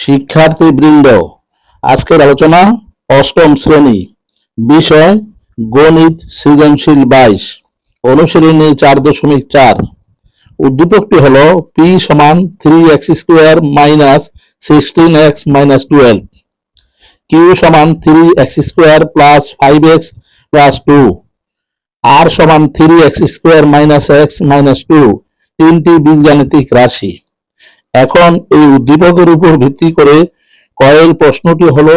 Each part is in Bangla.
শিক্ষার্থীবৃন্দ, আজকের আলোচনা অষ্টম শ্রেণি, বিষয় গণিত সৃজনশীল বাইশ, অনুশীলনী চার দশমিক চার। উদ্দীপকটি হল পি সমান three x square minus sixteen x minus twelve Q সমান three x square plus five x plus two R সমান three x square minus x minus two তিনটি বীজগাণিতিক রাশি। এখন এই উদ্দীপকের উপর ভিত্তি করে কয়ের প্রশ্নটি হলো,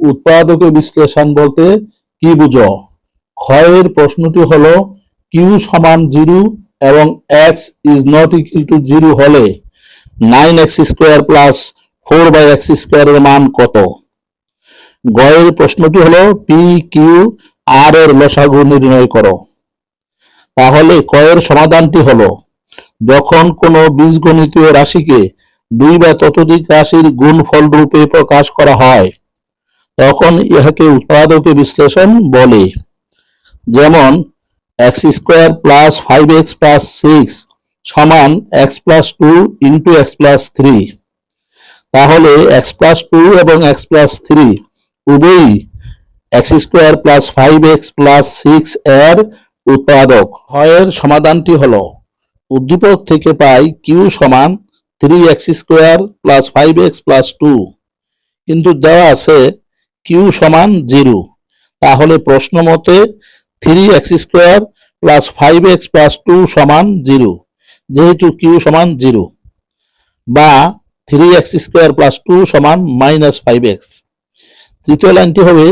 উৎপাদকে বিশ্লেষণ বলতে কি বুঝো? ক্ষয়ের প্রশ্নটি হলো কিউ সমান জিরো এবং x is not equal to zero হলে nine x square plus four by x স্কোয়ারের মান কত? গয়ের প্রশ্নটি হলো পি কিউ আর এর লসাগু নির্ণয় করো। তাহলে কয়ের সমাধানটি হলো যখন কোনো বীজগণিতীয় রাশিকে দুই বা ততোধিক রাশির গুণফল রূপে প্রকাশ করা হয়, তখন ইহাকে উৎপাদকে বিশ্লেষণ বলে। যেমন x square plus five x plus six সমান x plus two into x plus three. তাহলে এক্স প্লাস টু এবং এক্স প্লাস থ্রি উভয়ই x square plus five x plus six এর উৎপাদক। হয়ের সমাধানটি হলো উদ্দীপক থেকে পাই কিউ সমান three x square plus five x plus two কিন্তু দেওয়া আছে কিউ সমান জিরো তাহলে প্রশ্ন মতে three x square plus five x plus two সমান জিরো যেহেতু কিউ সমান জিরো বা three x square plus two সমান মাইনাস ফাইভ এক্স তৃতীয় লাইনটি হবে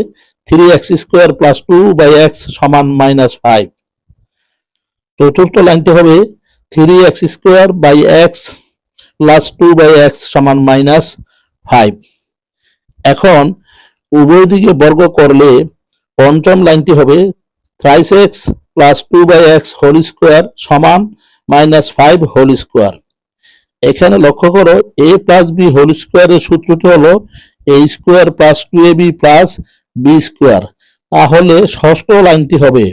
three x square plus two by x সমান মাইনাস ফাইভ চতুর্থ লাইনটি হবে three x square by x plus two by x সমান মাইনাস ফাইভ এখন উভয় দিকে বর্গ করলে পঞ্চম লাইনটি হবে thrice x plus two by x whole square সমান মাইনাস ফাইভ হোল স্কোয়ার এখানে লক্ষ্য করো এ প্লাস বি হোল স্কোয়ারের সূত্রটি হলো A square plus two A B plus B square তাহলে ষষ্ঠ লাইনটি হবে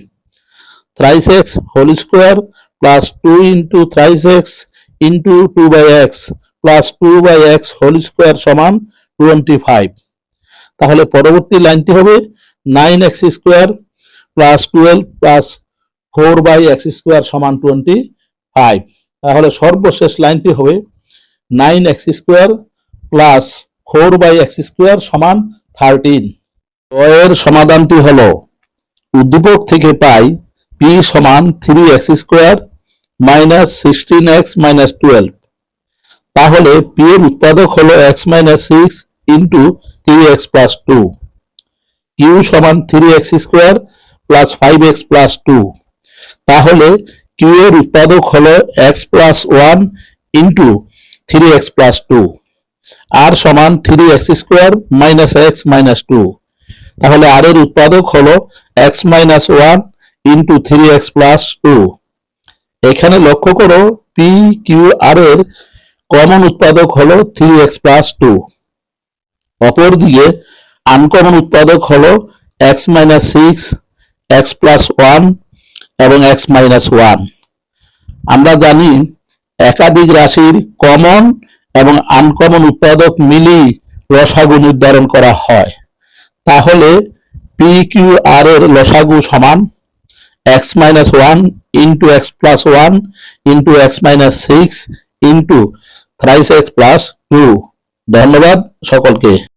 thrice x whole square plus two into thrice x into two by x plus two by x whole square সমান টোয়েন্টি ফাইভ তাহলে পরবর্তী লাইনটি হবে nine x square plus twelve plus four by x square সমান টোয়েন্টি ফাইভ তাহলে সর্বশেষ লাইনটি হবে nine x square plus four by x square সমান থার্টিন এর সমাধানটি হলো উদ্দীপক থেকে পাই পি সমান three x square minus sixteen x minus twelve তাহলে পি এর উৎপাদক হলো x minus six into three x plus two Q সমান three x square plus five x plus two তাহলে কিউ এর উৎপাদক হলো x plus one into three x plus two R সমান three x square minus x minus two তাহলে আর এর উৎপাদক হলো x minus one into three x plus two এখানে লক্ষ্য করো পি কিউ আর এর কমন উৎপাদক হলো থ্রি এক্স প্লাস টু অপরদিকে আনকমন উৎপাদক হলো x minus six x plus one এবং এক্স মাইনাস ওয়ান আমরা জানি একাধিক রাশির কমন এবং আনকমন উৎপাদক মিলিয়ে লসাগু নির্ধারণ করা হয়। তাহলে পি কিউ আর এর লসাগু সমান x minus one into x plus one into x minus six into thrice x plus two ধন্যবাদ সকলকে।